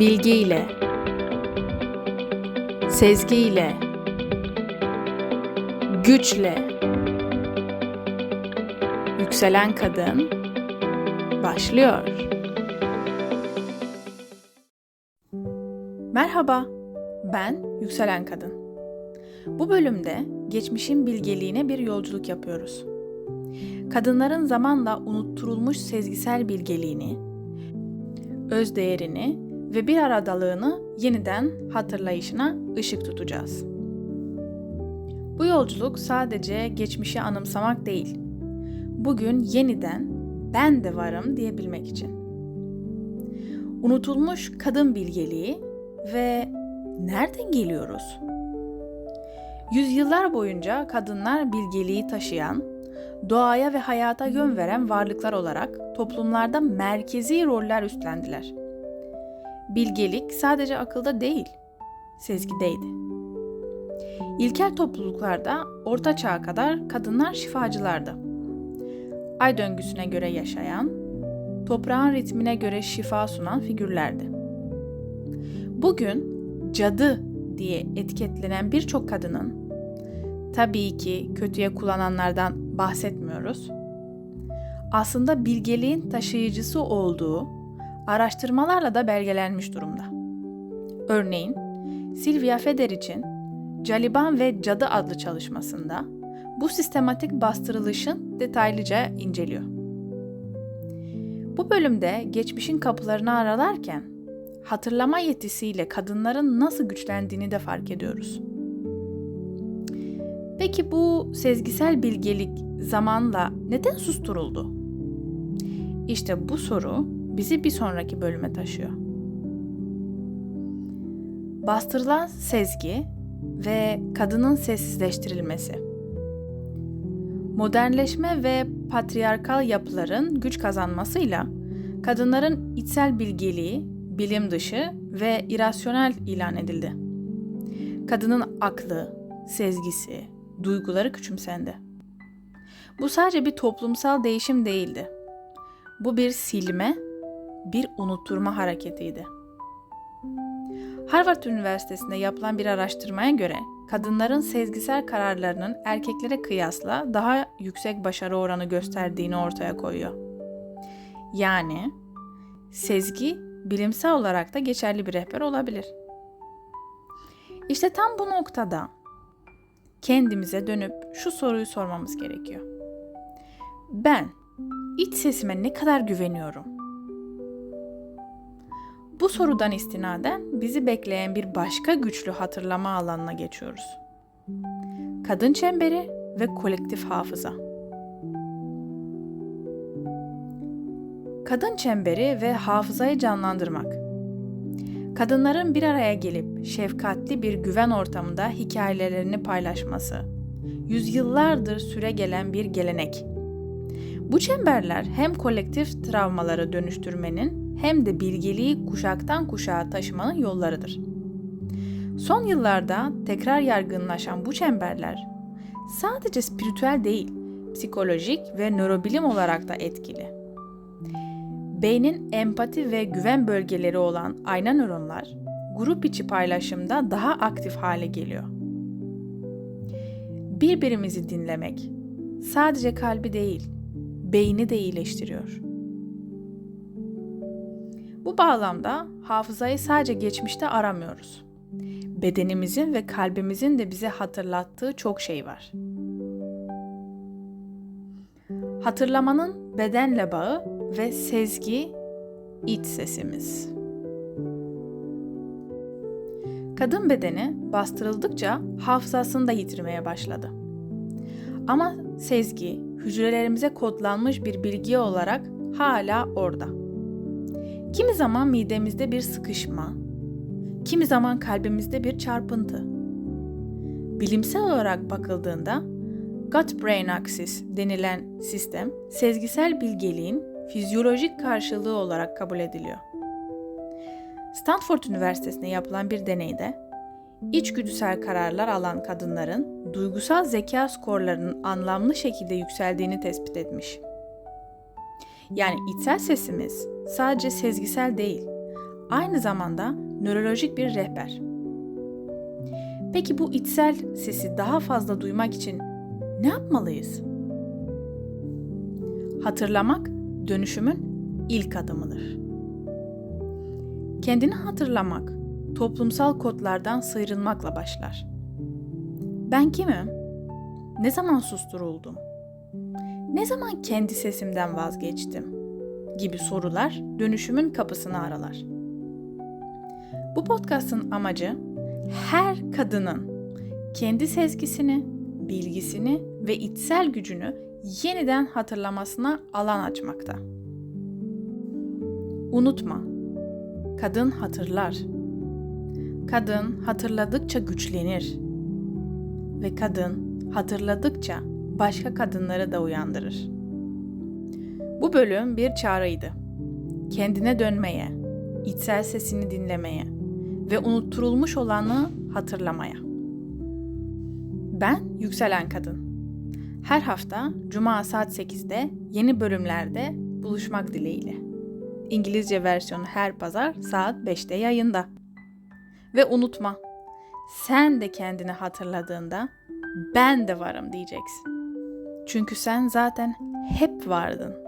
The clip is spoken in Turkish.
bilgiyle, sezgiyle, güçle, yükselen kadın başlıyor. Merhaba, ben Yükselen Kadın. Bu bölümde geçmişin bilgeliğine bir yolculuk yapıyoruz. Kadınların zamanla unutturulmuş sezgisel bilgeliğini, öz değerini ve bir aradalığını yeniden hatırlayışına ışık tutacağız. Bu yolculuk sadece geçmişi anımsamak değil. Bugün yeniden ben de varım diyebilmek için. Unutulmuş kadın bilgeliği ve nereden geliyoruz? Yüzyıllar boyunca kadınlar bilgeliği taşıyan, doğaya ve hayata yön veren varlıklar olarak toplumlarda merkezi roller üstlendiler. Bilgelik sadece akılda değil, sezgideydi. İlkel topluluklarda orta çağa kadar kadınlar şifacılardı. Ay döngüsüne göre yaşayan, toprağın ritmine göre şifa sunan figürlerdi. Bugün cadı diye etiketlenen birçok kadının tabii ki kötüye kullananlardan bahsetmiyoruz. Aslında bilgeliğin taşıyıcısı olduğu araştırmalarla da belgelenmiş durumda. Örneğin Sylvia Feder için Caliban ve Cadı adlı çalışmasında bu sistematik bastırılışın detaylıca inceliyor. Bu bölümde geçmişin kapılarını aralarken hatırlama yetisiyle kadınların nasıl güçlendiğini de fark ediyoruz. Peki bu sezgisel bilgelik zamanla neden susturuldu? İşte bu soru bizi bir sonraki bölüme taşıyor. Bastırılan sezgi ve kadının sessizleştirilmesi. Modernleşme ve patriarkal yapıların güç kazanmasıyla kadınların içsel bilgeliği bilim dışı ve irasyonel ilan edildi. Kadının aklı, sezgisi, duyguları küçümsendi. Bu sadece bir toplumsal değişim değildi. Bu bir silme, bir unutturma hareketiydi. Harvard Üniversitesi'nde yapılan bir araştırmaya göre kadınların sezgisel kararlarının erkeklere kıyasla daha yüksek başarı oranı gösterdiğini ortaya koyuyor. Yani sezgi bilimsel olarak da geçerli bir rehber olabilir. İşte tam bu noktada kendimize dönüp şu soruyu sormamız gerekiyor. Ben iç sesime ne kadar güveniyorum? Bu sorudan istinaden bizi bekleyen bir başka güçlü hatırlama alanına geçiyoruz. Kadın çemberi ve kolektif hafıza. Kadın çemberi ve hafızayı canlandırmak. Kadınların bir araya gelip şefkatli bir güven ortamında hikayelerini paylaşması. Yüzyıllardır süre gelen bir gelenek. Bu çemberler hem kolektif travmaları dönüştürmenin hem de bilgeliği kuşaktan kuşağa taşımanın yollarıdır. Son yıllarda tekrar yargınlaşan bu çemberler sadece spiritüel değil, psikolojik ve nörobilim olarak da etkili. Beynin empati ve güven bölgeleri olan ayna nöronlar grup içi paylaşımda daha aktif hale geliyor. Birbirimizi dinlemek sadece kalbi değil, beyni de iyileştiriyor. Bu bağlamda hafızayı sadece geçmişte aramıyoruz. Bedenimizin ve kalbimizin de bize hatırlattığı çok şey var. Hatırlamanın bedenle bağı ve sezgi iç sesimiz. Kadın bedeni bastırıldıkça hafızasını da yitirmeye başladı. Ama sezgi hücrelerimize kodlanmış bir bilgi olarak hala orada. Kimi zaman midemizde bir sıkışma, kimi zaman kalbimizde bir çarpıntı. Bilimsel olarak bakıldığında gut-brain axis denilen sistem sezgisel bilgeliğin fizyolojik karşılığı olarak kabul ediliyor. Stanford Üniversitesi'nde yapılan bir deneyde içgüdüsel kararlar alan kadınların duygusal zeka skorlarının anlamlı şekilde yükseldiğini tespit etmiş. Yani içsel sesimiz sadece sezgisel değil, aynı zamanda nörolojik bir rehber. Peki bu içsel sesi daha fazla duymak için ne yapmalıyız? Hatırlamak dönüşümün ilk adımıdır. Kendini hatırlamak toplumsal kodlardan sıyrılmakla başlar. Ben kimim? Ne zaman susturuldum? Ne zaman kendi sesimden vazgeçtim? gibi sorular dönüşümün kapısını aralar. Bu podcast'ın amacı her kadının kendi sezgisini, bilgisini ve içsel gücünü yeniden hatırlamasına alan açmakta. Unutma. Kadın hatırlar. Kadın hatırladıkça güçlenir. Ve kadın hatırladıkça başka kadınları da uyandırır. Bu bölüm bir çağrıydı. Kendine dönmeye, içsel sesini dinlemeye ve unutturulmuş olanı hatırlamaya. Ben Yükselen Kadın. Her hafta Cuma saat 8'de yeni bölümlerde buluşmak dileğiyle. İngilizce versiyonu her pazar saat 5'te yayında. Ve unutma, sen de kendini hatırladığında ben de varım diyeceksin. Çünkü sen zaten hep vardın.